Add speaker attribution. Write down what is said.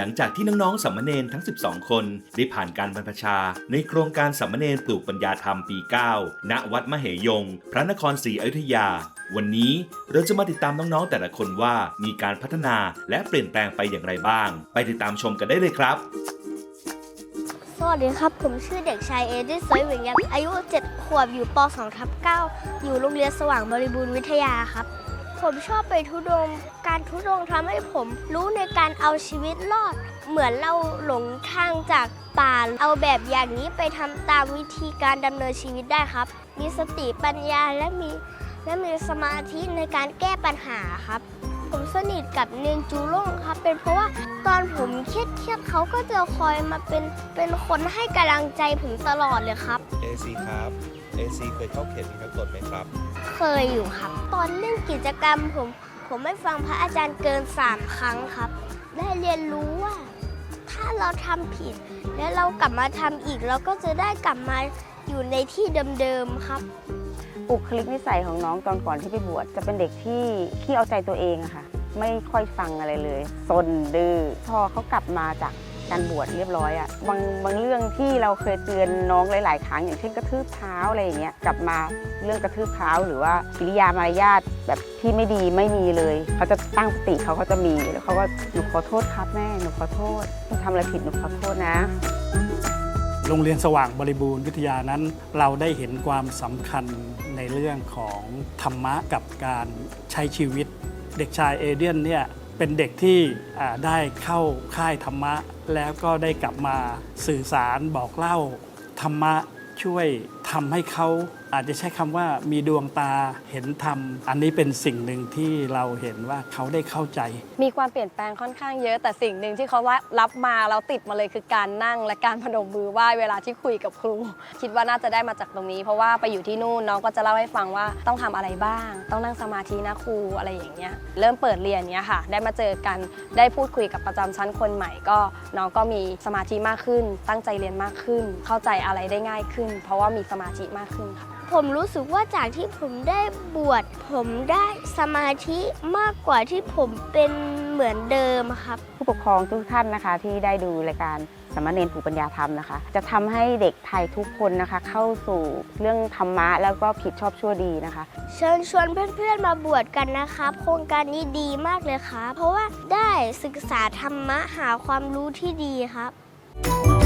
Speaker 1: หลังจากที่น้องๆสัมมเนนทั้ง 12 คนได้ผ่านการบรรพชา ในโครงการสัมมเนนปลูกปัญญาธรรมปี 9 ณ วัดมเหยง พระนครศรีอยุธยา วันนี้เราจะมาติดตามน้องๆแต่ละคนว่ามีการพัฒนาและเปลี่ยนแปลงไปอย่างไรบ้าง ไปติดตามชมกันได้เลยครับ
Speaker 2: สวัสดีครับ ผมชื่อเด็กชายเอดิสซอยเวงยับอายุ 7 ขวบอยู่ป .2 ทับ9อยู่โรงเรียนสว่างบริบูรณ์วิทยาครับ ผมชอบไปทุดง การทุดงทำให้ผมรู้ในการเอาชีวิตรอด เหมือนเราหลงทางจากป่า เอาแบบอย่างนี้ไปทำตามวิธีการดำเนินชีวิตได้ครับ มีสติปัญญาและมีและมีสมาธิในการแก้ปัญหาครับ ผมสนิทกับเนนจูล่งครับ เป็นเพราะว่าตอนผมเครียดเครียดเขาก็จะคอยมาเป็นเป็นคนให้กำลังใจผมตลอดเลยครับ
Speaker 3: AC ครับ AC เคยเข้าเข็มขัดกฎไหมครับ
Speaker 2: เคยอยู่ครับ ตอนเล่นกิจกรรมผม ผมไม่ฟังพระอาจารย์เกินสามครั้งครับ ได้เรียนรู้ว่า ถ้าเราทำผิด แล้วเรากลับมาทำอีก เราก็จะได้กลับมาอยู่ในที่เดิมๆครับ
Speaker 4: บุคลิกนิสัยของน้องตอนก่อนที่ไปบวชจะเป็นเด็กที่ขี้เอาใจตัวเองอะค่ะ ไม่ค่อยฟังอะไรเลยซนดื้อพอเขากลับมาจาก การบวชเรียบร้อยอะบางบางเรื่องที่เราเคยเตือนน้องหลาย ๆ ครั้ง อย่างเช่นกระทืบเท้าอะไรอย่างเงี้ยกลับมาเรื่องกระทืบเท้าหรือว่ากิริยามารยาทแบบที่ไม่ดีไม่มีเลย เขาจะตั้งสติเขาก็จะมีแล้วเขาก็หนูขอโทษครับแม่หนูขอโทษหนูทำอะไรผิดหนูขอโทษนะ
Speaker 5: โรงเรียนสว่างบริบูรณ์วิทยานั้น เราได้เห็นความสำคัญในเรื่องของธรรมะกับการใช้ชีวิต เด็กชายเอเดียนเนี่ย เป็นเด็กที่ได้เข้าค่ายธรรมะ แล้วก็ได้กลับมาสื่อสารบอกเล่าธรรมะช่วย ทำให้เขาอาจจะใช้คำว่ามีดวงตาเห็นธรรม อันนี้เป็นสิ่งหนึ่งที่เราเห็นว่าเขาได้เข้าใจ
Speaker 6: มีความเปลี่ยนแปลงค่อนข้างเยอะ แต่สิ่งหนึ่งที่เขารับมาแล้วติดมาเลยคือการนั่งและการพนมมือไหว้เวลาที่คุยกับครู คิดว่าน่าจะได้มาจากตรงนี้ เพราะว่าไปอยู่ที่นู่นน้องก็จะเล่าให้ฟังว่าต้องทำอะไรบ้าง ต้องนั่งสมาธินะครูอะไรอย่างเงี้ยเริ่มเปิดเรียนเนี้ยค่ะ ได้มาเจอกันได้พูดคุยกับประจำชั้นคนใหม่ ก็น้องก็มีสมาธิมากขึ้น ตั้งใจเรียนมากขึ้น เข้าใจอะไรได้ง่ายขึ้น เพราะว่ามีสมาธิมากขึ้นค่ะ
Speaker 2: ผมรู้สึกว่าจากที่ผมได้บวชผมได้สมาธิมากกว่าที่ผมเป็นเหมือนเดิมครับ
Speaker 4: ผู้ปกครองทุกท่านนะคะที่ได้ดูรายการสามเณรผูปัญญาธรรมนะคะ จะทำให้เด็กไทยทุกคนนะคะ เข้าสู่เรื่องธรรมะแล้วก็ผิดชอบชั่วดีนะคะ
Speaker 2: เชิญชวนเพื่อนๆมาบวชกันนะครับ โครงการนี้ดีมากเลยครับเพราะว่าได้ศึกษาธรรมะหาความรู้ที่ดีครับ